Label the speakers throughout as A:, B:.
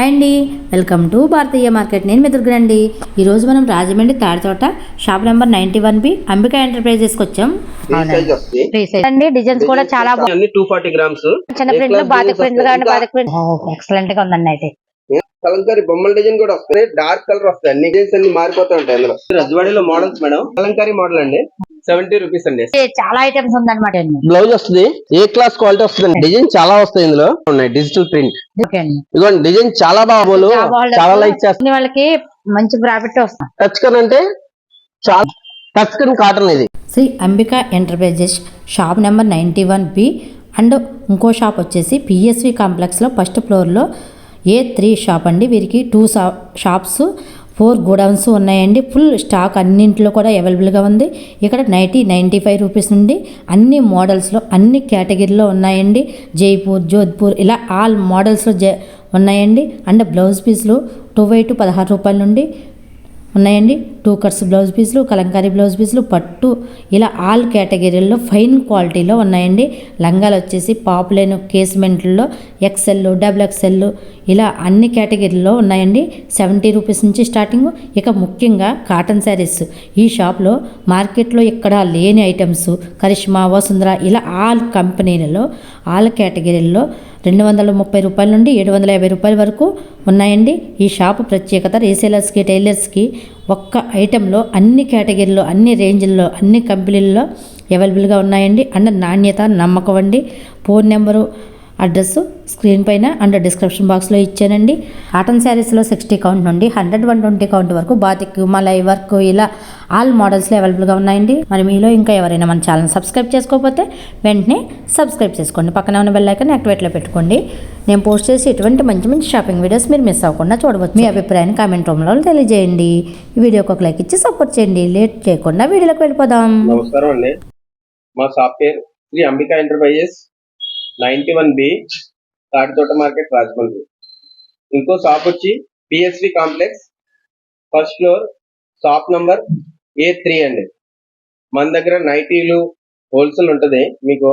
A: Hi అండి. Welcome to Bharatiya market. నేను మెదురుగునండి ఈరోజు మనం Rajahmundry Tadithota shop number ninety one B Ambika ఎంటర్ప్రైజెస్కి వచ్చాం.
B: అండి డిజైన్స్ కూడా చాలా బాగుంది
C: టూ ఫార్టీ గ్రామ్స్
B: చిన్న ప్రింట్లు బాతిక్ ప్రింట్లు కానీ ప్రింట్ ఎక్సలెంట్గా ఉందండి అయితే.
C: కలంకారీ బొమ్మల డిజైన్ కూడా వస్తాయి. డార్క్ కలర్ వస్తాయి అన్ని. డిజైన్స్ అన్ని మారిపోతూ ఉంటాయి అందులో. రజవాడీలో మోడల్స్ మేడం కలంకారీ మోడల్ అండి. సెవెంటీ రూపీస్ అండి.
B: చాలా ఐటమ్స్ ఉందన్నమాట
C: బ్లౌజ్ వస్తుంది. ఏ క్లాస్ క్వాలిటీ వస్తుంది? డిజైన్ చాలా వస్తాయి ఇందులో. ఉన్నాయి డిజిటల్ ప్రింట్ ఇదిగోండి డిజైన్ చాలా బాగోలు
B: చాలా
C: లైక్ చేస్తారు
B: కొన్ని వాళ్ళకి మంచి ప్రాఫిట్ వస్తుంది.
C: టచ్ కన్ అంటే చాలా టచ్ కన్ కాటన్ ఇది.
A: Shri Ambika enterprises shop number ninety one B. And ఇంకో షాప్ వచ్చేసి పిఎస్వి కాంప్లెక్స్లో ఫస్ట్ ఫ్లోర్లో ఏ త్రీ షాప్ అండి. వీరికి టూ షాప్స్ ఫోర్ గోడౌన్స్ ఉన్నాయండి. ఫుల్ స్టాక్ అన్నింటిలో కూడా అవైలబుల్గా ఉంది. ఇక్కడ నైంటీ నైంటీ ఫైవ్ రూపీస్ నుండి అన్ని మోడల్స్లో అన్ని కేటగిరీలో ఉన్నాయండి. జైపూర్ జోధ్పూర్ ఇలా ఆల్ మోడల్స్లో జ ఉన్నాయండి. అండ్ బ్లౌజ్ పీస్లు టూ బై టూ పదహారు రూపాయల నుండి ఉన్నాయండి. టూ కట్స్ బ్లౌజ్ పీసులు కలంకారీ బ్లౌజ్ పీసులు పట్టు ఇలా ఆల్ కేటగిరీల్లో ఫైన్ క్వాలిటీలో ఉన్నాయండి. లంగాలు వచ్చేసి పాపులైన కేస్మెంట్లో ఎక్సెల్ డబుల్ ఎక్సెల్ ఇలా అన్ని కేటగిరీల్లో ఉన్నాయండి. సెవెంటీ రూపీస్ నుంచి స్టార్టింగ్. ఇక ముఖ్యంగా కాటన్ శారీస్. ఈ షాప్లో మార్కెట్లో ఇక్కడ లేని ఐటమ్స్ కరిష్మా వసుంధర ఇలా ఆల్ కంపెనీలలో ఆల్ కేటగిరీల్లో రెండు వందల ముప్పై రూపాయల నుండి ఏడు వందల యాభై రూపాయల వరకు ఉన్నాయండి. ఈ షాపు ప్రత్యేకత రీసేలర్స్కి టైలర్స్కి ఒక్క ఐటెంలో అన్ని కేటగిరీలో అన్ని రేంజ్ల్లో అన్ని కంపెనీల్లో అవైలబుల్గా ఉన్నాయండి. అండ్ నాణ్యత నమ్మకం అండి. ఫోన్ నెంబరు అడ్రస్ స్క్రీన్ పైన అండ్ డిస్క్రిప్షన్ బాక్స్లో ఇచ్చానండి. కాటన్ శారీస్లో సిక్స్టీ కౌంట్ నుండి హండ్రెడ్ వన్ ట్వంటీ కౌంట్ వరకు బాతిక్ మలై వర్క్ ఇలా ఆల్ మోడల్స్లో అవైలబుల్గా ఉన్నాయండి. మరి మీలో ఇంకా ఎవరైనా మన ఛానల్ సబ్స్క్రైబ్ చేసుకోకపోతే వెంటనే సబ్స్క్రైబ్ చేసుకోండి. పక్కన ఉన్న బెల్ ఐకాన్ యాక్టివేట్లో పెట్టుకోండి. నేను పోస్ట్ చేసి ఇటువంటి మంచి మంచి షాపింగ్ వీడియోస్ మీరు మిస్ అవ్వకుండా చూడవచ్చు. మీ అభిప్రాయాన్ని కామెంట్ రూమ్లో తెలియజేయండి. ఈ వీడియోకి ఒక లైక్ ఇచ్చి సపోర్ట్ చేయండి. లేట్ చేయకుండా వీడియోలోకి వెళ్ళిపోదాం.
C: నమస్కారం అండి. మా షాప్ పేరు Shri Ambika enterprises ninety one B Tatithota market Rajahmundry. ఇంకో షాప్ వచ్చి PSV complex. First floor shop number A three అండి. మన దగ్గర నైటీలు హోల్సేల్ ఉంటుంది. మీకు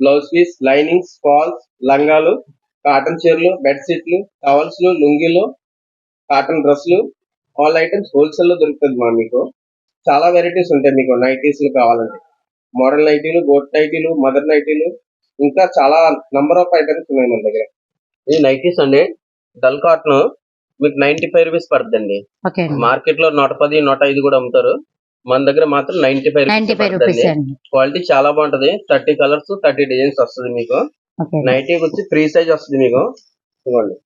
C: బ్లౌజ్ పీస్ లైనింగ్స్ ఫాల్స్ లంగాలు కాటన్ చీరలు బెడ్షీట్లు టవల్స్లు లుంగీలు కాటన్ డ్రెస్సులు ఆల్ ఐటమ్స్ హోల్సేల్లో దొరుకుతుంది మా మీకు. చాలా వెరైటీస్ ఉంటాయి మీకు నైటీస్ కావాలంటే. మోడల్ నైటీలు గోట్ నైటీలు మదర్ నైటీలు ఇంకా చాలా నంబర్ ఆఫ్ ఐటమ్స్ ఉన్నాయి మన దగ్గర. ఇది నైటీస్ అండి డల్ కాటన్ మీకు నైన్టీ ఫైవ్ రూపీస్ పడుతుందండి మార్కెట్లో నూట పది నూట ఐదు కూడా అమ్ముతారు. మన దగ్గర మాత్రం నైన్టీ ఫైవ్
B: రూపీస్
C: క్వాలిటీ చాలా బాగుంటది. థర్టీ కలర్స్ థర్టీ డిజైన్స్ వస్తుంది మీకు.
B: ఓకే
C: నైటీ వచ్చి ఫ్రీ సైజ్ వస్తుంది మీకు. ఇవ్వండి.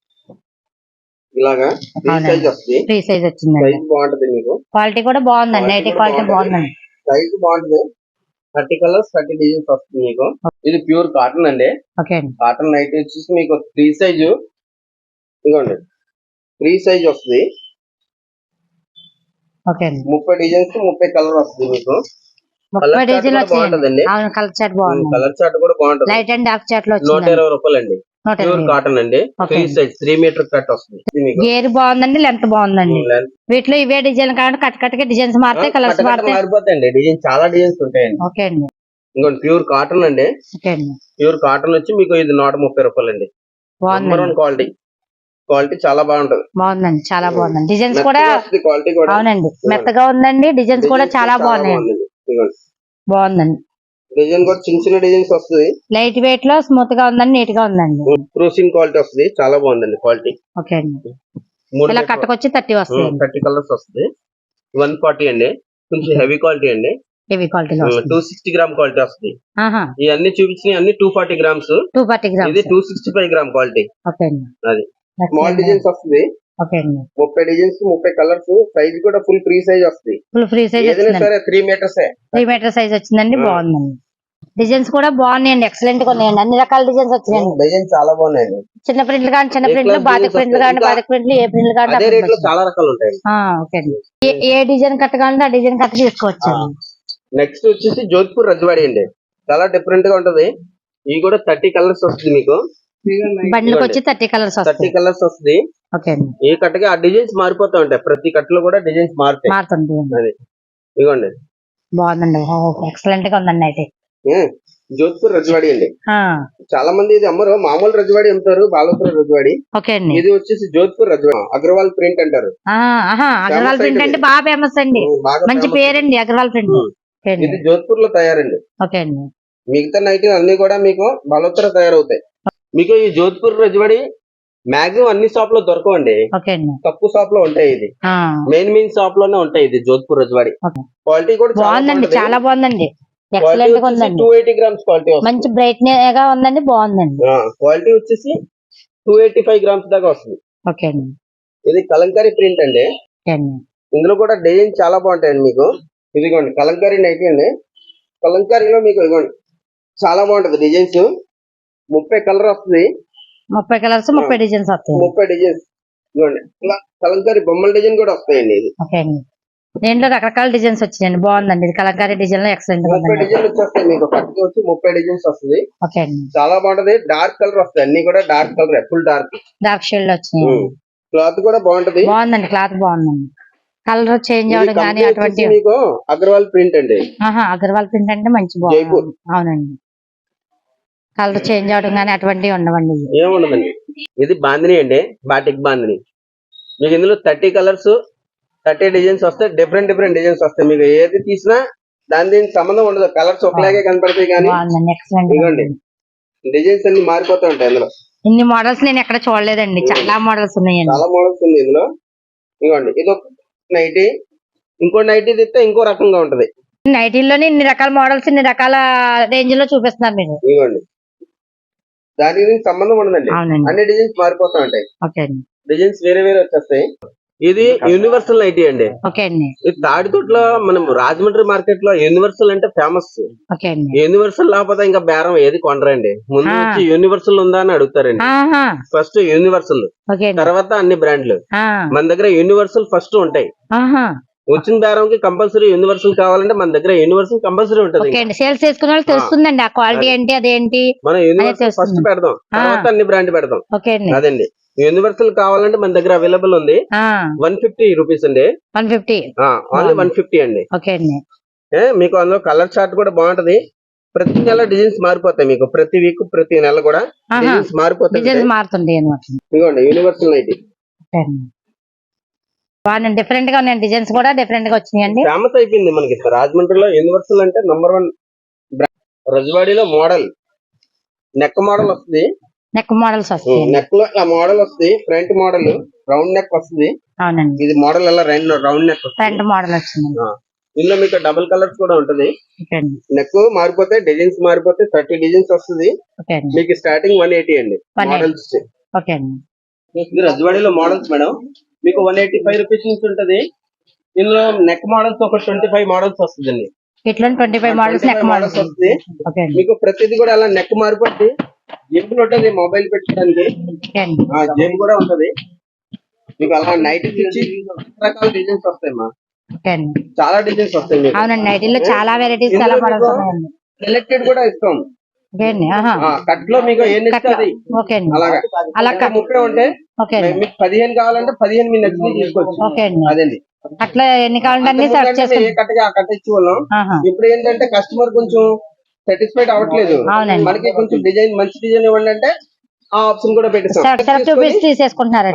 C: ఇలాగా ఫ్రీ. సైజ్ వస్తుంది.
B: ఫ్రీ సైజ్
C: బాగుంటది మీకు.
B: క్వాలిటీ కూడా బాగుందండి. నైటీ క్వాలిటీ
C: బాగుంది.
B: బాగుందండి.
C: సైజ్ బాగుంటది. థర్టీ కలర్స్ థర్టీ డిజైన్స్ వస్తుంది మీకు. ఇది ప్యూర్ కాటన్ అండి. కాటన్ నైట్ వచ్చేసి మీకు ఫ్రీ సైజు. ఇదిగోండి. ఫ్రీ సైజ్ వస్తుంది. ముప్పై డిజైన్స్ ముప్పై కలర్ వస్తుంది మీకు. బాగుంటదండి.
B: కలర్ చాట్
C: కలర్ చార్ట్ కూడా బాగుంటది.
B: లైట్ అండ్ డార్క్ చాట్లో
C: నూట ఇరవై రూపాయలు అండి ప్యూర్ కాటన్ అండి. సైజ్ త్రీ మీటర్ కట్ వస్తుంది.
B: గేర్ బాగుందండి లెంత్ బాగుందండి.
C: Length.
B: వీటిలో ఇవే డిజైన్ కాబట్టి కట్ కట్కి డిజైన్స్ మారుతాయి కలర్స్
C: మారిపోతాయండి డిజైన్ చాలా డిజైన్స్ ఉంటాయండి.
B: ఓకే అండి.
C: ఇంకోటి ప్యూర్ కాటన్ అండి. ప్యూర్ కాటన్ వచ్చి మీకు ఇది నూట ముప్పై రూపాయలు అండి క్వాలిటీ క్వాలిటీ చాలా బాగుంటది.
B: బాగుందండి చాలా బాగుందండి. డిజైన్స్ కూడా
C: క్వాలిటీ కూడా.
B: అవునండి. మెత్తగా ఉందండి. డిజైన్స్ కూడా చాలా బాగున్నాయి
C: బాగుందండి. డిజైన్ కూడా చిన్న చిన్న డిజైన్స్ వస్తుంది.
B: లైట్ వెయిట్లో స్మూత్గా ఉందండి నీట్గా ఉందండి.
C: క్రూసిన్ క్వాలిటీ వస్తుంది చాలా బాగుందండి క్వాలిటీ
B: ఓకే అండి. ఇలా కట్టకొచ్చి థర్టీ వస్తాయండి.
C: థర్టీ కలర్స్ వస్తుంది. వన్ ఫార్టీ అండి కొంచెం హెవీ క్వాలిటీ అండి.
B: హెవీ క్వాలిటీలో
C: టూ సిక్స్టీ గ్రామ్ క్వాలిటీ వస్తుంది. ఇవన్నీ చూపించినవి అన్ని two forty grams
B: two forty
C: ఇది
B: grams
C: two sixty five gram quality
B: okay అండి.
C: అది. స్మాల్ డిజైన్స్ వస్తుంది. ముప్పై డిజైన్స్ ముప్పై కలర్స్ సైజ్ కూడా ఫుల్ ఫ్రీ సైజ్ వస్తుంది.
B: ఫుల్ ఫ్రీ సైజ్
C: ఏదైనా సరే three metres
B: three metre size వచ్చిందండి. బాగుందండి. డిజైన్స్ కూడా బాగున్నాయండి. ఎక్సలెంట్గా ఉన్నాయండి. అన్ని రకాల డిజైన్స్ వచ్చినాయండి.
C: డిజైన్ చాలా బాగున్నాయండి.
B: చిన్న ప్రింట్లు కానీ చిన్న ప్రింట్లు
C: designs
B: ప్రింట్లు? కానీ బాతిక్ ప్రింట్లు ఏ ప్రింట్లు కానీ
C: చాలా రకాలు ఉంటాయి
B: ఓకే అండి. ఏ- డిజైన్ కట్ కావాలంటే ఆ డిజైన్ కట్ తీసుకోవచ్చు.
C: నెక్స్ట్ వచ్చేసి జోధ్పూర్ రజవాడి అండి. చాలా డిఫరెంట్గా ఉంటది. ఇవి కూడా థర్టీ కలర్స్ వస్తుంది మీకు.
B: బండ్లకు వచ్చి థర్టీ కలర్స్
C: థర్టీ కలర్స్ వస్తుంది. ఏ కట్టకి ఆ డిజైన్స్ మారిపోతా ఉంటాయి. ప్రతి కట్టలో కూడా డిజైన్స్ మారుతాయి.
B: మారుతుంది
C: ఇదిగోండి.
B: బాగుందండి. ఎక్సలెంట్గా ఉందండి అయితే.
C: జోధ్పూర్ రజవాడి అండి. చాలా మంది ఇది అమ్మరు. మామూలు రజవాడి అమ్ముతారు బాలోపూర్ రజవాడి.
B: ఓకే అండి.
C: ఇది వచ్చేసి జోధ్పూర్ రజవాడి. అగ్రవాల్ ప్రింట్ అంటారు.
B: అగర్వాల్ ప్రింట్ అంటే బాగా ఫేమస్ అండి. మంచి. పేరండి అగర్వాల్ ప్రింట్.
C: ఇది జోధ్పూర్లో తయారండి.
B: ఓకే అండి.
C: మిగతా నైట్ అన్ని కూడా మీకు బలోత్తర తయారవుతాయి. మీకు ఈ జోధ్పూర్ రజవాడి మాక్సిమం అన్ని షాప్లో దొరకవండి తక్కువ షాప్లో ఉంటాయి ఇది. మెయిన్ మెయిన్ షాప్లోనే ఉంటాయి ఇది జోధ్పూర్ రజవాడి. క్వాలిటీ కూడా
B: బాగుందండి చాలా బాగుందండి. ఎక్సలెంట్గా ఉందండి.
C: టూ ఎయిటీ గ్రామ్స్ క్వాలిటీ
B: మంచి బ్రైట్గా ఉందండి బాగుందండి.
C: క్వాలిటీ వచ్చేసి టూ ఎయిటీ ఫైవ్ గ్రామ్స్ దాకా వస్తుంది.
B: ఓకే అండి.
C: ఇది కలంకారీ ప్రింట్ అండి. ఇందులో కూడా డిజైన్ చాలా బాగుంటాయండి మీకు. ఇదిగోండి కలంకారీ నైటీ అండి కలంకారీలో మీకు ఇదిగోండి చాలా బాగుంటది డిజైన్స్ ముప్పై కలర్ వస్తుంది.
B: ముప్పై కలర్స్ ముప్పై డిజైన్స్ వస్తాయి
C: ముప్పై డిజైన్స్ ఇదిగోండి ఇలా కలంకారీ బొమ్మల డిజైన్ కూడా వస్తాయండి ఇది.
B: దీంట్లో రకరకాల డిజైన్స్ వచ్చినాయండి. బాగుందండి. ఇది కలంకారీ డిజైన్లో ఎక్సలెంట్
C: ముప్పై
B: ఉందండి.
C: డిజైన్ వచ్చేస్తాయి మీకు. కట్టుకు వచ్చి ముప్పై డిజైన్స్ వస్తుంది.
B: ఓకే అండి.
C: చాలా బాగుంటది. డార్క్ కలర్ వస్తాయి. అన్ని కూడా dark colour. Full dark.
B: Dark షేడ్లో వచ్చినాయి.
C: క్లాత్ కూడా బాగుంటది.
B: బాగుందండి. క్లాత్ బాగుందండి. కలర్ చేంజ్ అవడం కానీ అటువంటి
C: మీకు అగర్వాల్ ప్రింట్ అండి.
B: అగర్వాల్ ప్రింట్ అంటే మంచి. బాగుంది అవునండి. కలర్ చేంజ్ అవడం కానీ అటువంటివి ఉండవండి.
C: ఏముండదండి ఇది బాందిని అండి. బాటిక్ బాందిని మీకు ఇందులో థర్టీ కలర్స్ థర్టీ డిజైన్స్ వస్తాయి డిఫరెంట్ డిఫరెంట్ డిజైన్స్ వస్తాయి. మీకు ఏది తీసినా దాని దీనికి సంబంధం ఉండదు. కలర్స్ ఒకలాగే కనపడతాయి కానీ ఇదిగోండి. డిజైన్స్ అన్ని మారిపోతూ ఉంటాయి ఇందులో.
B: ఇన్ని మోడల్స్ నేను ఎక్కడ చూడలేదండి. చాలా మోడల్స్ ఉన్నాయండి.
C: చాలా మోడల్స్ ఉంది ఇందులో. ఇదిగోండి. ఇది ఒక నైటీ. ఇంకో నైటీ తిస్తే ఇంకో రకంగా ఉంటది.
B: నైటీల్లోనే ఇన్ని రకాల మోడల్స్ ఇన్ని రకాల రేంజ్లో చూపిస్తున్నారు మీరు.
C: ఇదిగోండి. దానికి సంబంధం ఉండదండి. అన్ని డిజైన్స్ మారిపోతూ ఉంటాయి. డిజైన్స్ వేరే వేరే వచ్చేస్తాయి. ఇది యూనివర్సల్ నైటీ అండి.
B: ఓకే అండి.
C: ఇది తాడితోటలో మనం రాజమండ్రి మార్కెట్లో యూనివర్సల్ అంటే ఫేమస్
B: ఓకే అండి.
C: యూనివర్సల్ లేకపోతే ఇంకా బేరం ఏది కొనరండి. ముందు. వచ్చి యూనివర్సల్ ఉందా అని అడుగుతారండి. ఫస్ట్ యూనివర్సల్
B: ఓకే అండి.
C: తర్వాత అన్ని బ్రాండ్లు.
B: ఆ,
C: మన దగ్గర యూనివర్సల్ ఫస్ట్ ఉంటాయి. వచ్చిన బేరంకి కంపల్సరీ యూనివర్సల్ కావాలంటే మన దగ్గర యూనివర్సల్ కంపల్సరీ ఉంటది
B: ఓకే అండి. సేల్స్ చేసుకున్న వాళ్ళు తెలుస్తుందండి ఆ క్వాలిటీ ఏంటి అదేంటి?
C: మనం యూనివర్సల్ ఫస్ట్. పెడదాం. తర్వాత అన్ని బ్రాండ్ పెడదాం.
B: ఓకే అండి.
C: అదండి. యూనివర్సల్ కావాలంటే మన దగ్గర అవైలబుల్ ఉంది. వన్ ఫిఫ్టీ రూపీస్ అండి.
B: One fifty.
C: Only one fifty అండి.
B: ఓకే అండి.
C: ఏ, మీకు అందులో కలర్ చార్ట్ కూడా బాగుంటది. ప్రతి నెల డిజైన్స్ మారిపోతాయి మీకు. ప్రతి వీక్ ప్రతి నెల కూడా డిజైన్స్ మారిపోతాయి
B: అనమాట
C: ఇదిగోండి యూనివర్సల్ నైటీ.
B: డిఫరెంట్గా ఉన్నాయి డిజైన్స్ కూడా డిఫరెంట్గా వచ్చినాయండి.
C: ఫేమస్ అయిపోయింది మనకి రాజమండ్రిలో యూనివర్సల్ అంటే నంబర్ వన్ రజవాడీలో మోడల్. నెక్ మోడల్ వస్తుంది.
B: నెక్ మోడల్స్ వస్తాయి.
C: నెక్లో ఇలా మోడల్ వస్తుంది ఫ్రంట్ మోడల్ రౌండ్ నెక్ వస్తుంది.
B: అవునండి.
C: ఇది మోడల్ ఎలా రెండు రౌండ్ నెక్
B: ఫ్రంట్ మోడల్ వచ్చింది
C: ఇందులో మీకు డబుల్ కలర్స్ కూడా ఉంటది. నెక్ మారిపోతే డిజైన్స్ మారిపోతే థర్టీ డిజైన్స్ వస్తుంది. మీకు స్టార్టింగ్ వన్ ఎయిటీ అండి.
B: 180.
C: మోడల్స్
B: ఓకే అండి.
C: ఇది రజవాడీలో మోడల్స్ మేడం మీకు వన్ ఎయిటీ ఫైవ్ రూపీస్ నుంచి ఉంటది. ఇందులో నెక్ మోడల్స్ ఒక ట్వంటీ ఫైవ్ మోడల్స్ వస్తుందండి
B: ఇట్లా twenty five models neck models
C: వస్తుంది. మీకు ప్రతిది కూడా అలా నెక్ మారిపోద్ది. జేబులు ఉంటది మొబైల్ ఆ జేబు కూడా ఉంటది. మీకు అలా నైట్ ఇచ్చి రకాల డిజైన్స్ వస్తాయి మా. చాలా డిజైన్స్ వస్తాయి
B: అవునండి నైటీల్లో చాలా వెరైటీస్ చాలా
C: సెలెక్టెడ్ కూడా ఇస్తాం. కట్లో మీకు ఏం
B: అండి.
C: అలాగా.
B: అలా కట్
C: ముప్పై ఉంటే మీకు పదిహేను కావాలంటే పదిహేను మీ నచ్చింది తీసుకోవచ్చు అదండి.
B: అట్లా ఎన్ని కావాలంటే
C: ఆ కట్ట ఇచ్చి వాళ్ళం ఇప్పుడు ఏంటంటే కస్టమర్ కొంచెం సాటిస్ఫైడ్ అవ్వట్లేదు.
B: అవునండి.
C: మనకి కొంచెం డిజైన్ మంచి డిజైన్ ఇవ్వండి అంటే ఆ ఆప్షన్ కూడా పెట్టిస్తాం.
B: చూపించి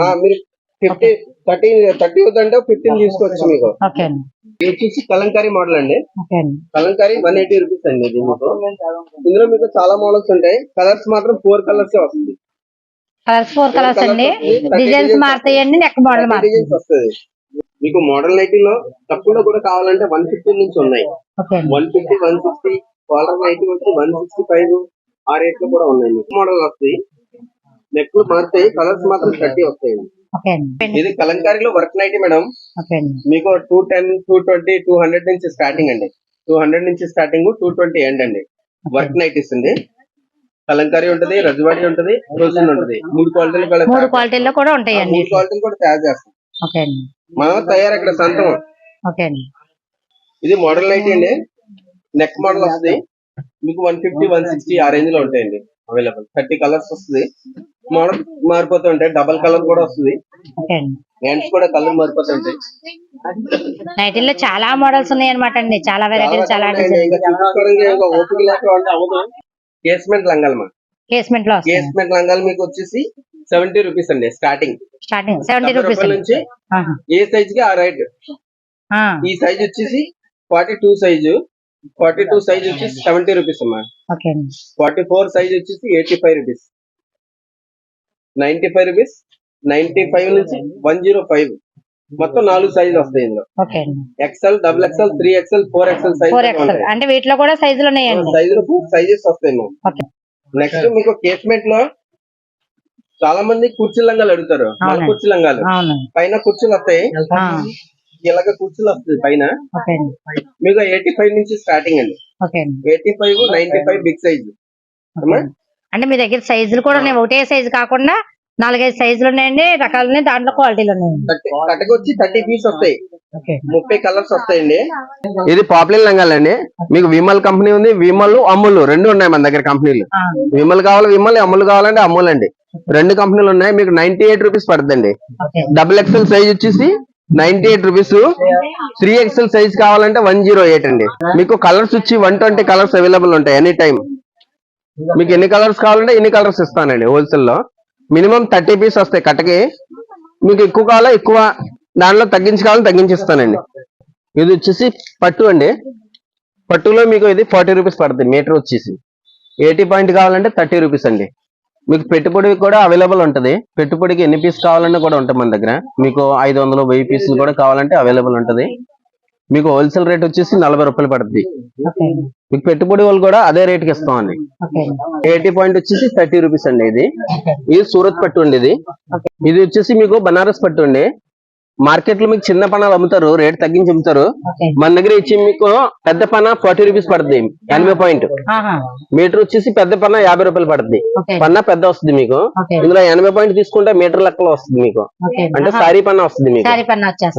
C: ఆ, మీరు ఫిఫ్టీ థర్టీ థర్టీ అవుతుంటే ఫిఫ్టీన్ తీసుకోవచ్చు మీకు.
B: ఓకే అండి.
C: ఇది వచ్చేసి కలంకారీ మోడల్ అండి.
B: ఓకే అండి.
C: కలంకారీ వన్ ఎయిటీ రూపీస్ అండి ఇది మీకు. ఇందులో మీకు చాలా మోడల్స్ ఉంటాయి. కలర్స్ మాత్రం ఫోర్ కలర్స్ వస్తుంది.
B: కలర్స్ ఫోర్ కలర్స్ అండి. డిజైన్స్ మారుతాయండి నెక్ మోడల్ మారుతుంది
C: డిజైన్స్ వస్తుంది. మీకు మోడల్ నైటీలో తక్కువలో కూడా కావాలంటే వన్ ఫిఫ్టీ నుంచి ఉన్నాయి.
B: ఓకే అండి.
C: One fifty one sixty collar nighty వచ్చి వన్ సిక్స్టీ ఫైవ్ ఆ రేట్లో కూడా ఉన్నాయి. మీకు మోడల్ వస్తాయి. నెక్ మారుతాయి. కలర్స్ మాత్రం థర్టీ వస్తాయి. ఇది కలంకారీలో వర్క్ నైటీ మేడం. మీకు two ten two twenty two hundred నుంచి స్టార్టింగ్ అండి. టూ హండ్రెడ్ నుంచి స్టార్టింగ్ టూ ట్వంటీ ఎండ్ అండి. వర్క్ నైటీస్ అండి కలంకారీ ఉంటది రజవాడి ఉంటది రోజున్ ఉంటది. మూడు క్వాలిటీలు కూడా
B: మూడు
C: తయారు-
B: క్వాలిటీల్లో కూడా ఉంటాయండి.
C: మూడు క్వాలిటీలు కూడా తయారు చేస్తాం. మనం తయారు ఇక్కడ సొంతం
B: ఓకే అండి.
C: ఇది మోడల్ నైటీ అండి. నెక్ మోడల్ వస్తుంది. మీకు వన్ ఫిఫ్టీ వన్ సిక్స్టీ ఆ రేంజ్లో ఉంటాయండి అవైలబుల్ థర్టీ కలర్స్ వస్తుంది. మోడల్ మారిపోతూ ఉంటాయి. డబల్ కలర్ కూడా వస్తుంది. హ్యాండ్స్ కూడా కలర్ మారిపోతుంటాయి
B: నైటీల్లో చాలా మోడల్స్ ఉన్నాయి అనమాట అండి. చాలా వెరైటీలు చాలా
C: ఓపిక అవ్వదు. కేస్మెంట్ లంగాలు మా
B: కేస్మెంట్లో
C: కేస్మెంట్ లంగాలు మీకు వచ్చేసి సెవెంటీ రూపీస్ అండి స్టార్టింగ్
B: స్టార్టింగ్ సెవెంటీ రూపీస్
C: నుంచి ఏ సైజ్కి ఆ రైట్ ఈ సైజ్ వచ్చేసి forty two size forty two size వచ్చేసి సెవెంటీ రూపీస్ అమ్మా.
B: ఓకే అండి.
C: ఫార్టీ ఫోర్ సైజ్ వచ్చేసి eighty five rupees ninety five rupees ninety five నుంచి వన్ జీరో ఫైవ్ మొత్తం నాలుగు సైజులు వస్తాయి ఇందులో.
B: ఓకే అండి.
C: XL double XL three XL four XL size
B: four XL అంటే వీటిలో కూడా సైజులు ఉన్నాయండి
C: సైజులు సైజెస్ వస్తాయి మ్యామ్
B: ఓకే
C: నెక్స్ట్ మీకు కేస్మెంట్లో చాలా మంది కుర్చీ లంగాలు అడుగుతారు. మన
B: అవునండి.
C: కుర్చీ లంగాలు. పైన కుర్చీలు వస్తాయి. ఇలాగ కుర్చీలు వస్తాయి పైన.
B: ఓకే అండి.
C: మీకు ఎయిటీ ఫైవ్ నుంచి స్టార్టింగ్ అండి.
B: ఓకే అండి.
C: Eighty five ninety five big size.
B: అండి. అంటే మీ దగ్గర సైజులు కూడా ఉన్నాయి. ఒకటే సైజు కాకుండా నాలుగైదు సైజులు ఉన్నాయండి. రకాలు ఉన్నాయి. దాంట్లో క్వాలిటీలు ఉన్నాయండి.
C: కట్టకి వచ్చి థర్టీ పీస్ వస్తాయి.
B: ఓకే.
C: ముప్పై కలర్స్ వస్తాయండి. ఇది పాపులర్ లంగాలండి మీకు విమల్ కంపెనీ ఉంది. విమల్ అమ్ముల్ రెండు ఉన్నాయి మన దగ్గర కంపెనీలు. విమల్ కావాలి విమల్ అమ్ముల్ కావాలంటే అమ్ముల్ అండి రెండు కంపెనీలు ఉన్నాయి. మీకు నైన్టీ ఎయిట్ రూపీస్ పడుతుందండి.
B: ఓకే.
C: డబుల్ ఎక్స్ఎల్ సైజ్ వచ్చేసి ninety eight rupees. Three XL size కావాలంటే వన్ జీరో ఎయిట్ అండి. మీకు కలర్స్ వచ్చి వన్ ట్వంటీ కలర్స్ అవైలబుల్ ఉంటాయి ఎనీ టైం మీకు ఎన్ని కలర్స్ కావాలంటే ఎన్ని కలర్స్ ఇస్తానండి హోల్సేల్లో మినిమం థర్టీ పీస్ వస్తాయి కట్టకి. మీకు ఎక్కువ కావాలా ఎక్కువ దాంట్లో తగ్గించి కావాలని తగ్గించి ఇస్తానండి ఇది వచ్చేసి పట్టు అండి. పట్టులో మీకు ఇది ఫార్టీ రూపీస్ పడుతుంది మీటర్ వచ్చేసి. ఎయిటీ పాయింట్ కావాలంటే థర్టీ రూపీస్ అండి. మీకు పెట్టుబడి కూడా అవైలబుల్ ఉంటది. పెట్టుబడికి ఎన్ని పీస్ కావాలన్నా కూడా ఉంటాయి మన దగ్గర. మీకు ఐదు వందలు వెయ్యి పీసులు కూడా కావాలంటే అవైలబుల్ ఉంటది. మీకు హోల్సేల్ రేట్ వచ్చేసి నలభై రూపాయలు పడుతుంది మీకు పెట్టుబడి వాళ్ళు కూడా అదే రేట్కి ఇస్తామండి
B: ఓకే. అండి
C: ఎయిటీ పాయింట్ వచ్చేసి థర్టీ రూపీస్ అండి ఇది. ఇది సూరత్ పట్టు అండి ఇది. ఇది వచ్చేసి మీకు బనారస్ పట్టు అండి. మార్కెట్లో మీకు చిన్న పనాలు అమ్ముతారు రేట్ తగ్గించి అమ్ముతారు. మన దగ్గర ఇచ్చి మీకు పెద్ద పన ఫార్టీ రూపీస్ పడుతుంది ఎనభై పాయింట్. మీటర్ వచ్చేసి పెద్ద పన్న యాభై రూపాయలు పడుతుంది. పన్న పెద్ద వస్తుంది మీకు. ఇందులో ఎనభై పాయింట్ తీసుకుంటే మీటర్ లెక్కలో వస్తుంది మీకు. అంటే సారీ పన్న వస్తుంది మీకు.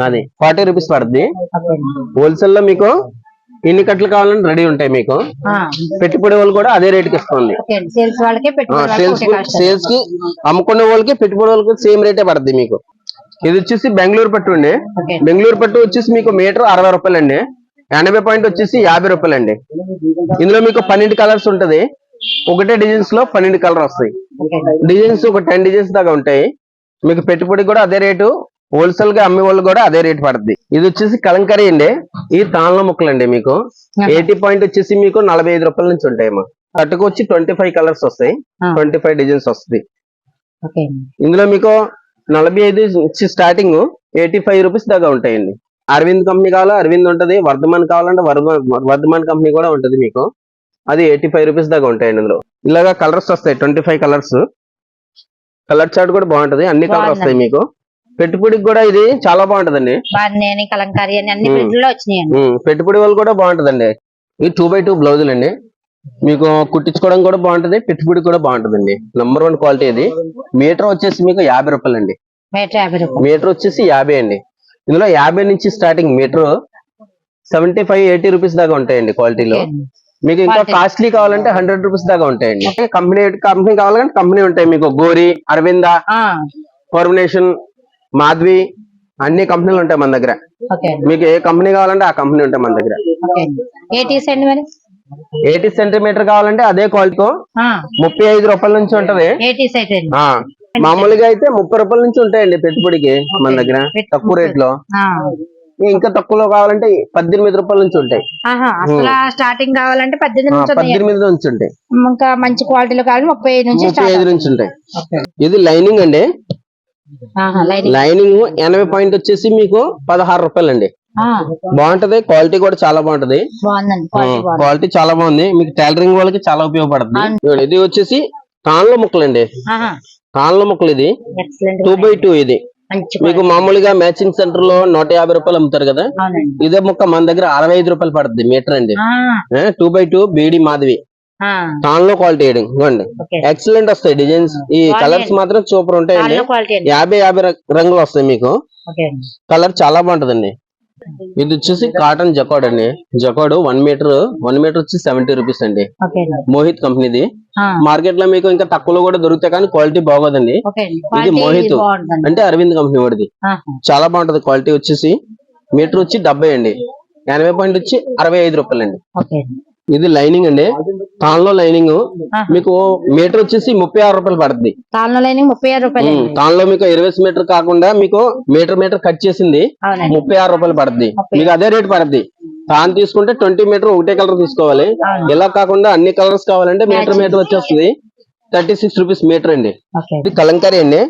C: అది. ఫార్టీ రూపీస్ పడుతుంది. హోల్సేల్లో మీకు ఎన్ని కట్టలు కావాలంటే రెడీ ఉంటాయి మీకు. పెట్టుబడి వాళ్ళు కూడా అదే రేట్కి ఇస్తుంది
B: సేల్స్
C: సేల్స్కి అమ్ముకునే వాళ్ళకి పెట్టుబడి వాళ్ళకి సేమ్ రేటే పడుతుంది మీకు. ఇది వచ్చేసి బెంగళూరు పట్టు అండి. బెంగళూరు పట్టు వచ్చేసి మీకు మీటర్ అరవై రూపాయలు అండి ఎనభై పాయింట్ వచ్చేసి యాభై రూపాయలు అండి ఇందులో మీకు పన్నెండు కలర్స్ ఉంటది. ఒకటే డిజైన్స్లో పన్నెండు కలర్ వస్తాయి. డిజైన్స్ ఒక టెన్ డిజైన్స్ దాకా ఉంటాయి. మీకు పెట్టుబడి కూడా అదే రేటు. హోల్సేల్గా అమ్మే వాళ్ళు కూడా అదే రేట్ పడుతుంది ఇది వచ్చేసి కలంకరీ అండి. ఈ తాళ్ళ ముక్కలు అండి మీకు ఎయిటీ పాయింట్ వచ్చేసి మీకు నలభై ఐదు రూపాయల నుంచి ఉంటాయి మా కట్టుకు వచ్చి ట్వంటీ ఫైవ్ కలర్స్ వస్తాయి. ట్వంటీ ఫైవ్ డిజైన్స్ వస్తుంది. ఇందులో మీకు నలభై ఐదు నుంచి స్టార్టింగ్ ఎయిటీ ఫైవ్ రూపీస్ దాకా ఉంటాయండి. అరవింద్ కంపెనీ కావాలా? అరవింద్ ఉంటది. వర్ధమాన్ కావాలంటే వర్ధ- వర్ధమాన్ కంపెనీ కూడా ఉంటది మీకు. అది ఎయిటీ ఫైవ్ రూపీస్ దాకా ఉంటాయండి ఇందులో. ఇలాగా కలర్స్ వస్తాయి. Twenty five colours. Colour chart కూడా బాగుంటది. అన్ని కలర్
B: బాగుందండి.
C: వస్తాయి మీకు. పెట్టుబడికి కూడా ఇది చాలా బాగుంటదండి.
B: కలంకారీ
C: పెట్టుబడి వాళ్ళు కూడా బాగుంటదండి. ఇది టూ బై టూ బ్లౌజులు అండి మీకు కుట్టించుకోవడం కూడా బాగుంటది పెట్టుబడి కూడా బాగుంటదండి. నంబర్ వన్ క్వాలిటీ ఇది. మీటర్ వచ్చేసి మీకు యాభై రూపాయలు. అండి మీటర్ వచ్చేసి యాభై అండి. ఇందులో యాభై నుంచి starting metre seventy five eighty rupees దాకా ఉంటాయండి క్వాలిటీలో. మీకు ఇంకా. కాస్ట్లీ కావాలంటే హండ్రెడ్ రూపీస్ దాకా ఉంటాయండి. కంపెనీ కంపెనీ కావాలంటే కంపెనీ ఉంటాయి మీకు. గోరి అరవింద ఫార్మినేషన్ మాధవి అన్ని కంపెనీలు ఉంటాయి మన దగ్గర. మీకు ఏ కంపెనీ కావాలంటే ఆ కంపెనీ ఉంటాయి మన దగ్గర. ఎయిటీ సెంటీమీటర్ కావాలంటే అదే క్వాలిటీ
B: ఆ,
C: ముప్పై ఐదు రూపాయల నుంచి ఉంటది. మామూలుగా అయితే ముప్పై రూపాయల నుంచి ఉంటాయండి పెట్టుబడికి మన దగ్గర తక్కువ
B: రేట్లో
C: ఇంకా తక్కువలో కావాలంటే పద్దెనిమిది రూపాయల నుంచి ఉంటాయి.
B: స్టార్టింగ్ కావాలంటే పద్దెనిమిది నుంచి ఉన్నాయి
C: పద్దెనిమిది నుంచి ఉంటాయి.
B: ఇంకా మంచి క్వాలిటీలో కావాలి ముప్పై ఐదు నుంచి
C: ముప్పై ఐదు నుంచి ఉంటాయి. ఇది లైనింగ్ అండి.
B: లైనింగ్.
C: ఎనభై పాయింట్ వచ్చేసి మీకు పదహారు రూపాయలు అండి బాగుంటది క్వాలిటీ కూడా చాలా బాగుంటది.
B: క్వాలిటీ
C: చాలా బాగుంది. మీకు టైలరింగ్ వాళ్ళకి చాలా ఉపయోగపడుతుంది. ఇది వచ్చేసి తాళ్ళ ముక్కలు అండి తాళ్ళ ముక్కలు ఇది. టూ బై టూ ఇది. మీకు మామూలుగా మ్యాచింగ్ సెంటర్లో నూట యాభై రూపాయలు అమ్ముతారు కదా? ఇదే ముక్క మన దగ్గర అరవై ఐదు రూపాయలు పడుతుంది మీటర్ అండి. Two by two BD Madhavi.
B: ఆ,
C: తాన్లో క్వాలిటీ ఇవ్వండి ఎక్సలెంట్ వస్తాయి డిజైన్స్ ఈ. కలర్స్ మాత్రం సూపర్ ఉంటాయండి. యాభై యాభై రంగులు వస్తాయి మీకు. కలర్ చాలా బాగుంటదండి. ఇది వచ్చేసి కాటన్ జకాడ్ అండి. Jacquard one metre one metre వచ్చి సెవెంటీ రూపీస్ అండి. మోహిత్ కంపెనీది మార్కెట్లో మీకు ఇంకా తక్కువలో కూడా దొరుకుతాయి కానీ క్వాలిటీ బాగోదండి. ఇది మోహిత్ అంటే అరవింద్ కంపెనీ వాడిది. చాలా బాగుంటది క్వాలిటీ వచ్చేసి. మీటర్ వచ్చి డెబ్బై అండి. ఎనభై పాయింట్ వచ్చి అరవై ఐదు రూపాయలు అండి. ఇది లైనింగ్ అండి. తాన్లో లైనింగ్. మీకు మీటర్ వచ్చేసి ముప్పై ఆరు రూపాయలు పడుతుంది.
B: తాళ్ళ లైనింగ్ ముప్పై ఆరు రూపాయలు.
C: తాన్లో మీకు ఇరవై మీటర్ కాకుండా మీకు మీటర్ మీటర్ కట్ చేసింది ముప్పై ఆరు రూపాయలు పడుతుంది. మీకు అదే రేట్ పడుతుంది. తాను తీసుకుంటే ట్వంటీ మీటర్ ఒకటే కలర్ తీసుకోవాలి. ఇలా కాకుండా అన్ని కలర్స్ కావాలంటే మీటర్ మీటర్ వచ్చేస్తుంది. థర్టీ సిక్స్ రూపీస్ మీటర్ అండి. ఇది కలంకారీ అండి.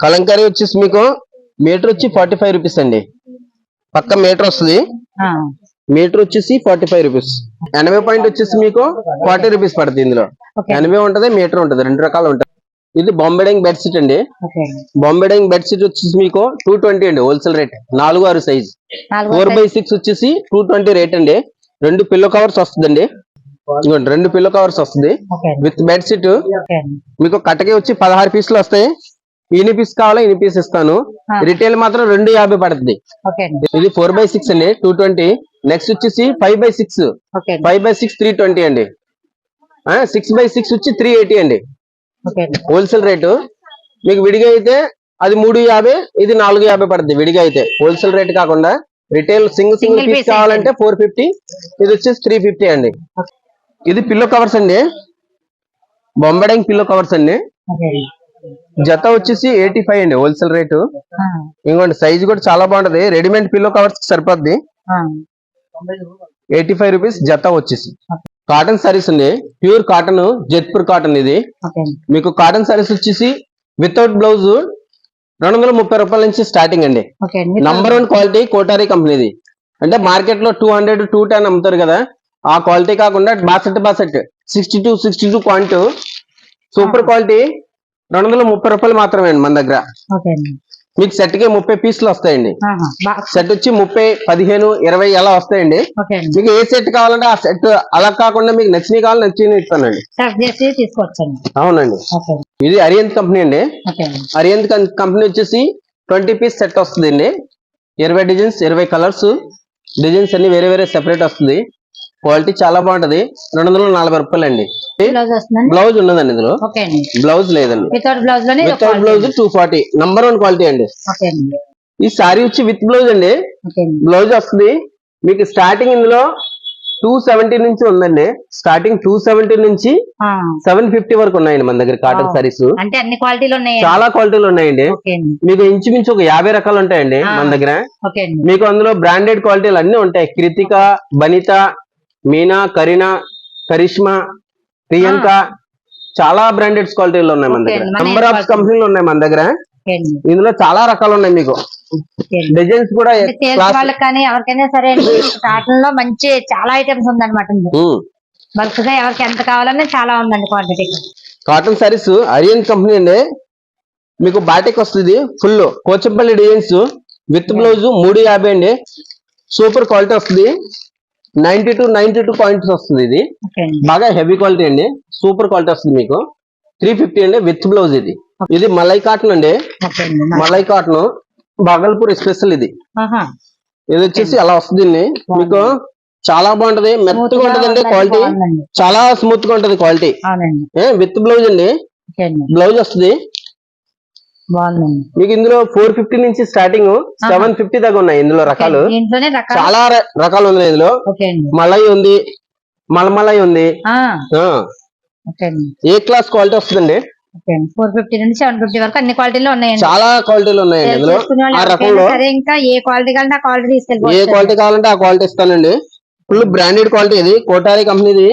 C: కలంకారీ వచ్చేసి మీకు మీటర్ వచ్చి ఫార్టీ ఫైవ్ రూపీస్ అండి. పక్క మీటర్ వస్తుంది.
B: ఆ,
C: మీటర్ వచ్చేసి ఫార్టీ ఫైవ్ రూపీస్. ఎనభై పాయింట్ వచ్చేసి మీకు ఫార్టీ రూపీస్ పడుతుంది ఇందులో. ఎనభై ఉంటది మీటర్ ఉంటది రెండు రకాలు ఉంటాయి ఇది బాంబేడింగ్ బెడ్ షీట్ అండి. బాంబేడింగ్ బెడ్ షీట్ వచ్చేసి మీకు టూ ట్వంటీ అండి హోల్సేల్ రేట్ నాలుగు ఆరు సైజ్ ఫోర్ బై సిక్స్ వచ్చేసి టూ ట్వంటీ రేట్ అండి. రెండు పిల్లో కవర్స్ వస్తుందండి. రెండు పిల్లో కవర్స్ వస్తుంది. With bed sheet
B: okay. అండి
C: మీకు కట్టకి వచ్చి పదహారు పీసులు వస్తాయి. ఇన్ని పీస్ కావాలా ఇన్ని పీస్ ఇస్తాను. రిటైల్ మాత్రం రెండు యాభై పడుతుంది ఇది ఫోర్ బై సిక్స్ అండి. Two twenty. నెక్స్ట్ వచ్చేసి five by six. Five by six three twenty అండి. సిక్స్ బై సిక్స్ వచ్చి త్రీ ఎయిటీ అండి. Wholesale rate. మీకు విడిగా అయితే అది మూడు యాభై ఇది నాలుగు యాభై పడుతుంది విడిగా అయితే. హోల్సేల్ రేట్ కాకుండా రిటైల్ సింగిల్ సింగిల్ పీస్ కావాలంటే ఫోర్ ఫిఫ్టీ ఇది వచ్చేసి త్రీ ఫిఫ్టీ అండి. ఇది పిల్లో కవర్స్ అండి. బొంబడింగ్ పిల్లో కవర్స్ అండి. జత వచ్చేసి ఎయిటీ ఫైవ్ అండి హోల్సేల్ రేటు ఇంకోండి సైజ్ కూడా చాలా బాగుంటది. రెడీమేడ్ పిల్లో కవర్స్ సరిపోద్ది. ఎయిటీ ఫైవ్ రూపీస్ జత వచ్చేసి. కాటన్ సారీస్ అండి. ప్యూర్ కాటన్ జెత్పూర్ కాటన్ ఇది. మీకు కాటన్ సారీస్ వచ్చేసి వితౌట్ బ్లౌజ్ రెండు వందల ముప్పై రూపాయల నుంచి స్టార్టింగ్ అండి. నంబర్ వన్ క్వాలిటీ కోటారి కంపెనీది అంటే మార్కెట్లో టూ హండ్రెడ్ టూ టెన్ అమ్ముతారు కదా. ఆ క్వాలిటీ కాకుండా బాసెట్ Bassett. Sixty two sixty two point super quality రెండు వందల ముప్పై రూపాయలు మాత్రమే అండి మన దగ్గర. మీకు సెట్కి ముప్పై పీసులు వస్తాయండి. సెట్ వచ్చి ముప్పై పదిహేను ఇరవై ఎలా వస్తాయండి. మీకు ఏ సెట్ కావాలంటే ఆ సెట్ అలా కాకుండా మీకు నచ్చినవి కావాలి నచ్చినవి ఇస్తానండి. అవునండి. ఇది అరియంత్ కంపెనీ అండి. అరియంత్ కంపెనీ వచ్చేసి ట్వంటీ పీస్ సెట్ వస్తుంది అండి ఇరవై డిజైన్స్ ఇరవై కలర్స్ డిజైన్స్ అన్ని వేరే వేరే సెపరేట్ వస్తుంది. క్వాలిటీ చాలా బాగుంటది. రెండు వందల నలభై రూపాయలు అండి
B: బ్లౌజ్
C: ఉన్నదండి ఇందులో. బ్లౌజ్ లేదండి.
B: Without blouse
C: two forty number one quality అండి. ఈ సారీ వచ్చి విత్ బ్లౌజ్ అండి. బ్లౌజ్ వస్తుంది. మీకు స్టార్టింగ్ ఇందులో టూ సెవెంటీ నుంచి ఉందండి. స్టార్టింగ్ టూ సెవెంటీ నుంచి సెవెన్ ఫిఫ్టీ వరకు ఉన్నాయండి మన దగ్గర కాటన్. సారీస్
B: అంటే అన్ని క్వాలిటీలు ఉన్నాయి
C: చాలా క్వాలిటీలు ఉన్నాయండి. మీకు ఇంచుమించు ఒక యాభై రకాలు ఉంటాయండి. మన దగ్గర. మీకు అందులో బ్రాండెడ్ క్వాలిటీలు అన్ని ఉంటాయి. కృతిక బనిత మీనా కరీనా కరిష్మా ప్రియాంక చాలా బ్రాండెడ్ క్వాలిటీలు ఉన్నాయి మన దగ్గర. Number of. కంపెనీలు ఉన్నాయి మన దగ్గర. ఇందులో చాలా రకాలు ఉన్నాయి మీకు. డిజైన్స్ కూడా
B: వాళ్ళకి కానీ ఎవరికైనా సరే కాటన్ లో మంచి చాలా ఐటమ్స్ ఉందన్నమాట. బల్క్గా ఎవరికి ఎంత కావాలన్నా చాలా ఉందండి క్వాంటిటీ
C: కాటన్ సారీస్ అరియన్ కంపెనీ అండి. మీకు బాటిక్ వస్తుంది full Pochampally designs with blouse మూడు యాభై అండి. సూపర్ క్వాలిటీ వస్తుంది. Ninety to ninety two points వస్తుంది ఇది.
B: అండి.
C: బాగా హెవీ క్వాలిటీ అండి. సూపర్ క్వాలిటీ వస్తుంది మీకు. త్రీ ఫిఫ్టీ అండి విత్ బ్లౌజ్ ఇది. ఇది మలై కాటన్ అండి.
B: అండి
C: మలై కాటన్ బాగల్పూర్ స్పెషల్ ఇది. ఇది వచ్చేసి అలా వస్తుంది మీకు చాలా బాగుంటది. మెత్తగా ఉంటదండి క్వాలిటీ
B: బాగుందండి.
C: చాలా స్మూత్గా ఉంటది క్వాలిటీ విత్ బ్లౌజ్ అండి.
B: అండి.
C: బ్లౌజ్ వస్తుంది.
B: బాగుందండి
C: మీకు ఇందులో ఫోర్ ఫిఫ్టీ నుంచి స్టార్టింగ్ సెవెన్ ఫిఫ్టీ దాకా ఉన్నాయి ఇందులో రకాలు. చాలా రకాలు ఉన్నాయి ఇందులో. మలై ఉంది మలమలై ఉంది. ఏ క్లాస్ క్వాలిటీ వస్తుందండి?
B: ఫోర్ ఫిఫ్టీ నుంచి సెవెన్ ఫిఫ్టీ వరకు అన్ని క్వాలిటీలో ఉన్నాయండి.
C: చాలా క్వాలిటీలు ఉన్నాయండి
B: సేల్
C: ఇందులో. ఆ రకంలో
B: సరే ఇంకా ఏ క్వాలిటీ కావాలంటే ఆ క్వాలిటీ
C: ఏ క్వాలిటీ కావాలంటే ఆ క్వాలిటీ ఇస్తానండి. ఫుల్ బ్రాండెడ్ క్వాలిటీ ఇది. కోటారి కంపెనీది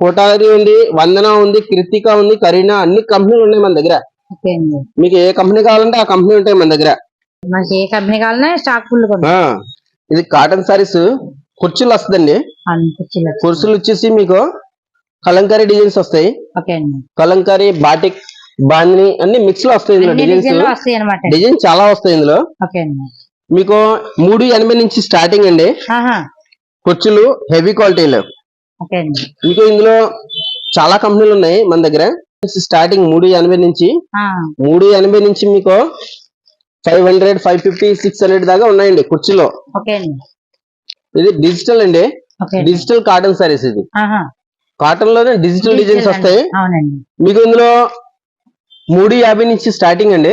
C: కోటారి ఉంది వందన ఉంది కృతిక ఉంది కరీనా అన్ని కంపెనీలు ఉన్నాయి మన దగ్గర. మీకు ఏ కంపెనీ కావాలంటే ఆ కంపెనీ ఉంటాయి మన దగ్గర.
B: మనకి ఏ కంపెనీ కావాలన్నా స్టాక్ ఫుల్
C: ఇది కాటన్ సారీస్ కుర్చీలు వస్తుందండి.
B: కుర్చీలు
C: కుర్చీలు వచ్చేసి మీకు కలంకారీ డిజైన్స్ వస్తాయి. కలంకారీ బాటిక్ బాందిని అన్ని మిక్స్లో వస్తాయి ఇందులో డిజైన్స్. డిజైన్ చాలా వస్తాయి ఇందులో. మీకు మూడు ఎనభై నుంచి స్టార్టింగ్ అండి. కుర్చీలు హెవీ క్వాలిటీలో మీకు ఇందులో చాలా కంపెనీలు ఉన్నాయి మన దగ్గర. స్టార్టింగ్ మూడు ఎనభై నుంచి మూడు ఎనభై నుంచి మీకు five hundred five fifty six hundred దాకా ఉన్నాయండి కుర్చీలో. ఇది డిజిటల్ అండి. డిజిటల్ కాటన్ సారీస్ ఇది. కాటన్లోనే డిజిటల్ డిజైన్స్ వస్తాయి. మీకు ఇందులో మూడు యాభై నుంచి స్టార్టింగ్ అండి.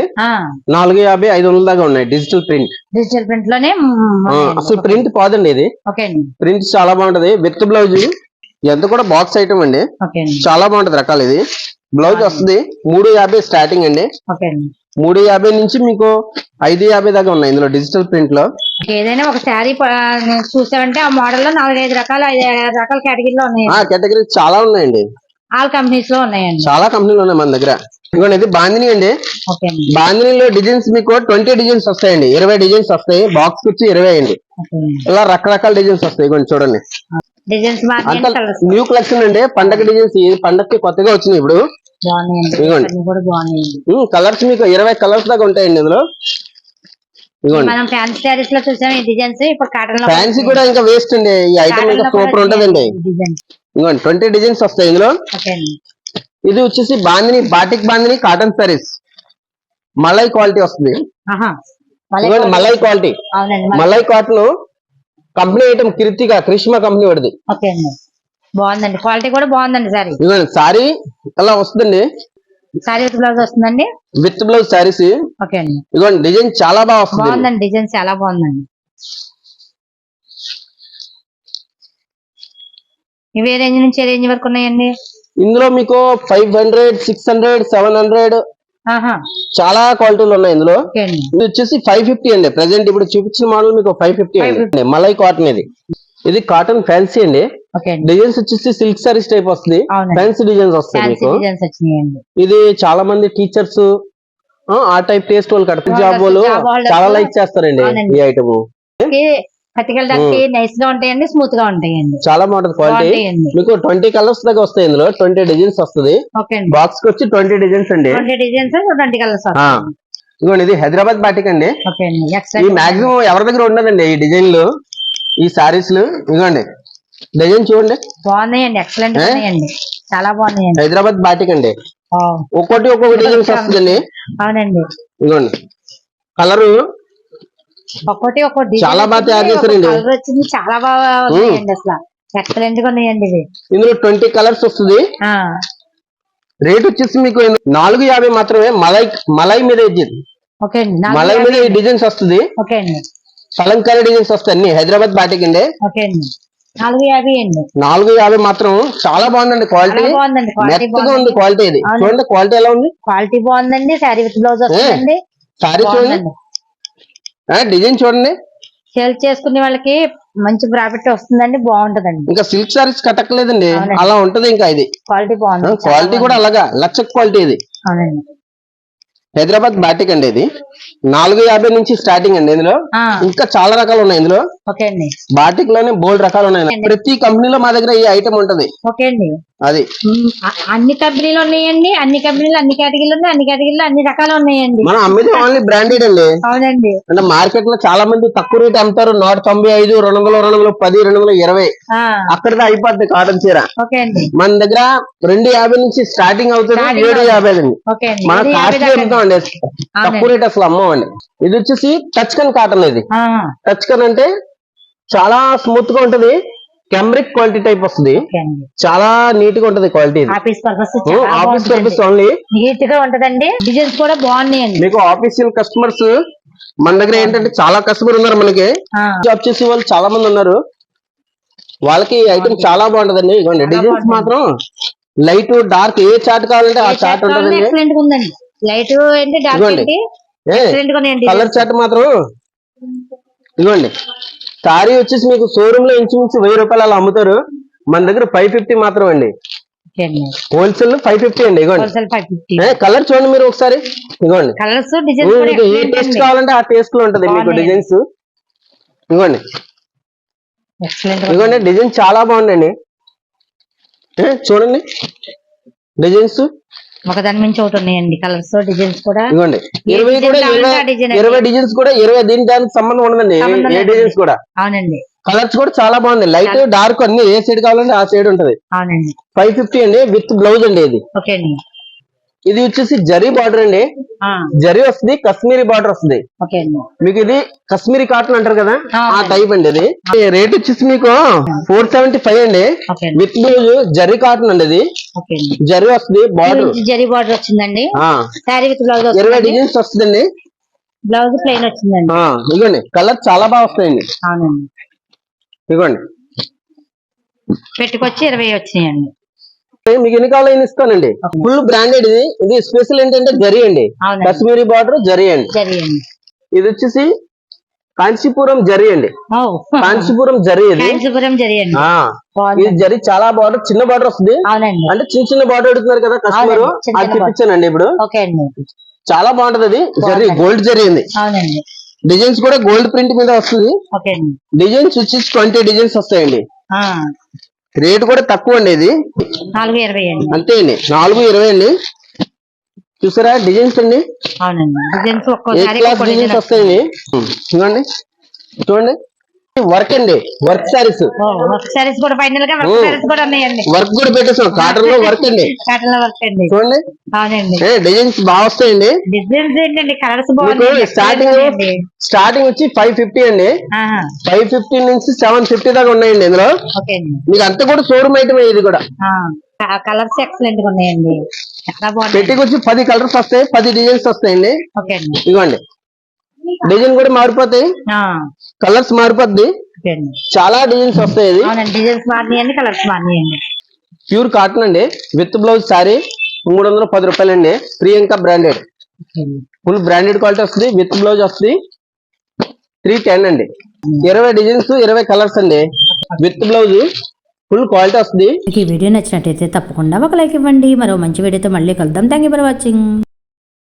C: నాలుగు యాభై ఐదు వందల దాకా ఉన్నాయి డిజిటల్ ప్రింట్
B: డిజిటల్ ప్రింట్లోనే.
C: అసలు ప్రింట్ పోదండి ఇది. ప్రింట్ చాలా బాగుంటది. విత్ బ్లౌజ్ ఎంత కూడా బాక్స్ ఐటమ్ అండి. చాలా బాగుంటది రకాలు ఇది. బ్లౌజ్ వస్తుంది. మూడు యాభై స్టార్టింగ్ అండి. మూడు యాభై నుంచి మీకు ఐదు యాభై దాకా ఉన్నాయి ఇందులో డిజిటల్ ప్రింట్లో.
B: ఏదైనా ఒక శారీ చూసామంటే ఆ మోడల్లో నాలుగైదు రకాల రకాల కేటగిరీలో ఉన్నాయి.
C: కేటగిరీ చాలా ఉన్నాయండి.
B: ఆల్ కంపెనీస్లో ఉన్నాయండి.
C: చాలా కంపెనీలు ఉన్నాయి మన దగ్గర. ఇదిగోండి ఇది బాందిని అండి. బాందినిలో డిజైన్స్ మీకు ట్వంటీ డిజైన్స్ వస్తాయండి. ఇరవై డిజైన్స్ వస్తాయి. బాక్స్ వచ్చి ఇరవై అండి. ఇలా రకరకాల డిజైన్స్ వస్తాయి. ఇదిగోండి చూడండి. న్యూ కలెక్షన్ అండి. పండగ డిజైన్స్ పండగకి కొత్తగా వచ్చినాయి ఇప్పుడు. కలర్స్ మీకు ఇరవై కలర్స్ దాకా ఉంటాయండి ఇందులో.
B: మనం ఫ్యాన్సీ శారీస్లో చూసాం ఈ డిజైన్స్ ఇప్పుడు కాటన్లో
C: ఫ్యాన్సీ కూడా ఇంకా వేస్ట్ అండి. ఈ ఐటమ్ ఇంకా సూపర్ ఉంటదండి. ఇదిగోండి ట్వంటీ డిజైన్స్ వస్తాయి ఇందులో. ఇది వచ్చేసి బాందిని బాటిక్ బాందిని కాటన్ సారీస్ మలై క్వాలిటీ వస్తుంది. మలై quality. Malai cotton company item Krithika Krishna company వాడిది.
B: బాగుందండి. క్వాలిటీ కూడా బాగుందండి సారీ.
C: ఇదిగోండి సారీ అలా వస్తుందండి?
B: సారీ విత్ బ్లౌజ్ వస్తుందండి?
C: With blouse saris?
B: ఓకే అండి.
C: ఇదిగోండి డిజైన్ చాలా బాగా వస్తుంది.
B: బాగుందండి డిజైన్ చాలా బాగుందండి. ఇవి ఏ రేంజ్ నుంచి ఏ రేంజ్ వరకు ఉన్నాయండి?
C: ఇందులో మీకు five hundred six hundred seven hundred
B: ఆహా.
C: చాలా క్వాలిటీలు ఉన్నాయి ఇందులో. ఇది వచ్చేసి ఫైవ్ ఫిఫ్టీ అండి. ప్రెసెంట్ ఇప్పుడు చూపించిన మోడల్ మీకు ఫైవ్ ఫిఫ్టీ అండి. మలై కాటన్ ఇది. ఇది కాటన్ ఫ్యాన్సీ అండి. డిజైన్స్ వచ్చేసి సిల్క్ సారీస్ టైప్ వస్తుంది. ఫ్యాన్సీ డిజైన్స్ వస్తాయి మీకు. ఇది చాలా మంది టీచర్స్ ఆ టైప్ టేస్ట్ వాళ్ళు కడప జాబ్ వాళ్ళు చాలా లైక్ చేస్తారండి. ఈ ఐటమ్
B: కతికెళ్ళడానికి నైస్గా ఉంటాయండి స్మూత్గా ఉంటాయండి.
C: చాలా బాగుంటది క్వాలిటీ మీకు ట్వంటీ కలర్స్ దాకా వస్తాయి ఇందులో. ట్వంటీ డిజైన్స్ వస్తుంది. బాక్స్కి వచ్చి ట్వంటీ డిజైన్స్ అండి.
B: ట్వంటీ డిజైన్స్ ట్వంటీ కలర్స్
C: ఆ. ఇదిగోండి ఇది హైదరాబాద్ బాటిక్ అండి. ఈ మాక్సిమం ఎవరి దగ్గర ఉండదండి ఈ డిజైన్లు ఈ సారీస్ ఇదిగోండి. డిజైన్ చూడండి
B: బాగున్నాయండి. ఎక్సలెంట్? ఉన్నాయండి. చాలా బాగున్నాయండి.
C: హైదరాబాద్ బాటిక్ అండి.
B: ఆ,
C: ఒక్కొక్కటి ఒక్కొక్క డిజైన్స్ వస్తుందండి.
B: అవునండి.
C: ఇదిగోండి. కలరు
B: ఒక్కొక్కటి ఒక్కొక్కటి
C: చాలా బాగా తయారు చేశారండి.
B: కలర్ వచ్చింది. చాలా బాగా ఉన్నాయండి అసలు. ఎక్సలెంట్గా ఉన్నాయండి ఇవి.
C: ఇందులో ట్వంటీ కలర్స్ వస్తుంది. రేట్ వచ్చేసి మీకు నాలుగు యాభై మాత్రమే. మలై మలై మీద
B: అండి.
C: మలై మీద డిజైన్స్ వస్తుంది.
B: ఓకే అండి.
C: కలంకారీ డిజైన్స్ వస్తాయి అన్ని. హైదరాబాద్ బాటిక్ అండి.
B: ఓకే అండి. నాలుగు యాభై అండి.
C: నాలుగు యాభై మాత్రం చాలా బాగుందండి క్వాలిటీ.
B: బాగుందండి
C: మెత్తగా ఉంది క్వాలిటీ ఇది. చూడండి క్వాలిటీ ఎలా ఉంది?
B: క్వాలిటీ బాగుందండి. శారీ విత్ బ్లౌజ్ వస్తుందండి.
C: సారీ చూడండి. డిజైన్ చూడండి.
B: సేల్ చేసుకునే వాళ్ళకి మంచి ప్రాఫిట్ వస్తుందండి బాగుంటదండి.
C: ఇంకా సిల్క్ సారీస్ కట్టక్కలేదండి
B: అవునండి.
C: అలా ఉంటది ఇంకా ఇది.
B: క్వాలిటీ బాగుంది.
C: క్వాలిటీ కూడా. అలాగా. లక్ష క్వాలిటీ ఇది.
B: అవునండి.
C: హైదరాబాద్ బాటిక్ అండి ఇది. నాలుగు యాభై నుంచి స్టార్టింగ్ అండి ఇందులో. ఇంకా చాలా రకాలు ఉన్నాయి ఇందులో. బాటిక్లోనే బోల్డ్ రకాలు ఉన్నాయి. ప్రతి కంపెనీలో మా దగ్గర ఈ ఐటమ్ ఉంటది. అది.
B: అన్ని కంపెనీలు ఉన్నాయండి. అన్ని కంపెనీలు అన్ని కేటగిరీలు ఉన్నాయి. అన్ని కేటగిరీలు అన్ని రకాలు ఉన్నాయండి.
C: మనం అమ్మేది ఓన్లీ బ్రాండెడ్ అండి.
B: అవునండి.
C: అంటే మార్కెట్లో చాలా మంది తక్కువ రేట్ అమ్ముతారు. నూట తొంభై ఐదు రెండు వందలు రెండు వందలు పది రెండు వందల ఇరవై.
B: ఆ,
C: అక్కడితో అయిపోద్ది కాటన్ చీర. మన దగ్గర రెండు యాభై నుంచి స్టార్టింగ్ అవుతుంది. ఏడు యాభై అండి. మన కాస్ట్ అండి తక్కువ రేట్ అసలు అమ్మమండి. ఇది వచ్చేసి టచ్ కన్ కాటన్ ఇది. టచ్ కన్ అంటే చాలా స్మూత్గా ఉంటది. కెంబ్రిక్ క్వాలిటీ టైప్ వస్తుంది. చాలా నీట్గా ఉంటది quality
B: office purpose
C: office purpose only
B: నీట్గా ఉంటదండి. డిజైన్స్ కూడా బాగున్నాయండి.
C: మీకు ఆఫీషియల్ కస్టమర్స్ మన దగ్గర ఏంటంటే చాలా కస్టమర్ ఉన్నారు మనకి. జాబ్ చేసే వాళ్ళు చాలా మంది ఉన్నారు. వాళ్ళకి ఐటమ్ చాలా బాగుంటదండి. ఇవ్వండి
B: చాలా
C: డిజైన్స్. మాత్రం లైట్ డార్క్ ఏ చార్ట్ కావాలంటే ఆ చార్ట్ ఉంటదండి.
B: ఉందండి. లైట్ ఏంటి డార్క్. ఏంటి?
C: కలర్ చార్ట్ మాత్రం. ఇదిగోండి. సారీ వచ్చేసి మీకు షోరూమ్లో ఇంచుమించు వెయ్యి రూపాయలు అలా అమ్ముతారు. మన దగ్గర ఫైవ్ ఫిఫ్టీ మాత్రం అండి. హోల్సేల్ ఫైవ్ ఫిఫ్టీ అండి ఇగోండి కలర్ చూడండి మీరు ఒకసారి. ఇగోండి
B: కలర్స్
C: మీకు ఏ టేస్ట్ కావాలంటే ఆ టేస్ట్లో ఉంటది మీకు. డిజైన్స్ ఇగోండి ఇదిగోండి. డిజైన్ చాలా బాగుందండి చూడండి. డిజైన్స్
B: ఒక దాని మించి ఒకటి ఉన్నాయండి. కలర్స్ డిజైన్స్ కూడా ఏ
C: ఇరవై కూడా డిజైన్స్ కూడా ఇరవై దీని దానికి సంబంధం ఉండదండి. ఏ-. డిజైన్స్ కూడా.
B: అవునండి.
C: కలర్స్ కూడా చాలా బాగుంది. లైట్ డార్క్ అన్ని ఏ సైడ్ కావాలంటే ఆ సైడ్ ఉంటది.
B: అవునండి.
C: ఫైవ్ ఫిఫ్టీ అండి విత్ బ్లౌజ్ అండి ఇది.
B: ఓకే అండి.
C: ఇది వచ్చేసి జరీ బార్డర్ అండి. జరీ వస్తుంది కశ్మీరీ బార్డర్ వస్తుంది. మీకు ఇది కశ్మీరీ కాటన్ అంటారు కదా?
B: ఆ.
C: టైప్ అండి ఇది. రేట్ వచ్చేసి మీకు ఫోర్ సెవెంటీ ఫైవ్ అండి. విత్ బ్లౌజ్ జరీ కాటన్ అండి ఇది. జరీ వస్తుంది బార్డర్
B: జరీ బార్డర్ వచ్చిందండి.
C: ఇరవై డిజైన్స్ వస్తుందండి.
B: బ్లౌజ్ ప్లెయిన్ వచ్చిందండి.
C: ఇదిగోండి. కలర్ చాలా బాగా వస్తాయండి. ఇదిగోండి.
B: పెట్టుకొచ్చి ఇరవై వచ్చినాయండి
C: మీకు ఎన్ని కావాలి ఇస్తానండి. ఫుల్ బ్రాండెడ్ ఇది. ఇది స్పెషల్ ఏంటంటే జరీ అండి. కశ్మీరీ బార్డర్ జరీ అండి.
B: అండి.
C: ఇది వచ్చేసి కాంచీపురం జరీ అండి. కాంచీపురం జరీ ఇది.
B: జరీ అండి.
C: ఇది చాలా బార్డర్ చిన్న బార్డర్ వస్తుంది. అంటే చిన్న చిన్న బార్డర్ అడుగుతున్నారు కదా కస్టమర్ అది చూపించానండి ఇప్పుడు.
B: అండి.
C: చాలా బాగుంటది అది. జరీ గోల్డ్ జరీ
B: అవునండి.
C: డిజైన్స్ కూడా గోల్డ్ ప్రింట్ మీద వస్తుంది.
B: అండి.
C: డిజైన్స్ వచ్చేసి ట్వంటీ డిజైన్స్ వస్తాయండి. రేట్ కూడా తక్కువ అండి ఇది.
B: నాలుగు ఇరవై అండి.
C: అంతే అండి. నాలుగు ఇరవై అండి. చూసారా డిజైన్స్ అండి?
B: అవునండి. డిజైన్స్ ఒక్కోసారి
C: వస్తాయండి. చూడండి. చూడండి. వర్క్ అండి వర్క్ సారీస్
B: వర్క్ సారీస్ కూడా ఫైనల్గా వర్క్
C: ఓ.
B: సారీస్ కూడా ఉన్నాయండి.
C: వర్క్ కూడా పెట్టేసాం కాటన్లో వర్క్ అండి.
B: కాటన్లో వర్క్ అండి.
C: చూడండి.
B: అవునండి.
C: ఏ డిజైన్స్ బాగా వస్తాయండి.
B: డిజైన్స్ ఏంటండి కలర్స్
C: మీకు
B: బాగున్నాయి
C: స్టార్టింగ్ స్టార్టింగ్ వచ్చి ఫైవ్ ఫిఫ్టీ అండి. ఫైవ్ ఫిఫ్టీ నుంచి సెవెన్ ఫిఫ్టీ దాకా ఉన్నాయండి ఇందులో. మీకు అంతా కూడా షోరూమ్ ఐటమ్ ఇది కూడా.
B: కలర్స్ ఎక్సలెంట్గా ఉన్నాయండి. చాలా
C: పెట్టికి వచ్చి పది కలర్స్ వస్తాయి పది డిజైన్స్ వస్తాయండి. ఇదిగోండి. డిజైన్ కూడా మారిపోతాయి. కలర్స్ మారిపోద్ది. చాలా డిజైన్స్ వస్తాయి ఇది.
B: అవునండి డిజైన్స్ మారినాయండి కలర్స్ మారినాయండి.
C: ప్యూర్ కాటన్ అండి. విత్ బ్లౌజ్ సారీ మూడు వందల పది రూపాయలు అండి Priyanka branded. Full branded quality వస్తుంది విత్ బ్లౌజ్ వస్తుంది. త్రీ టెన్ అండి. ఇరవై డిజైన్స్ ఇరవై కలర్స్ అండి. విత్ బ్లౌజ్ ఫుల్ క్వాలిటీ వస్తుంది.
A: ఈ వీడియో నచ్చినట్టయితే తప్పకుండా ఒక లైక్ ఇవ్వండి. మరో మంచి వీడియోతో మళ్ళీ కలుద్దాం. Thank you for watching.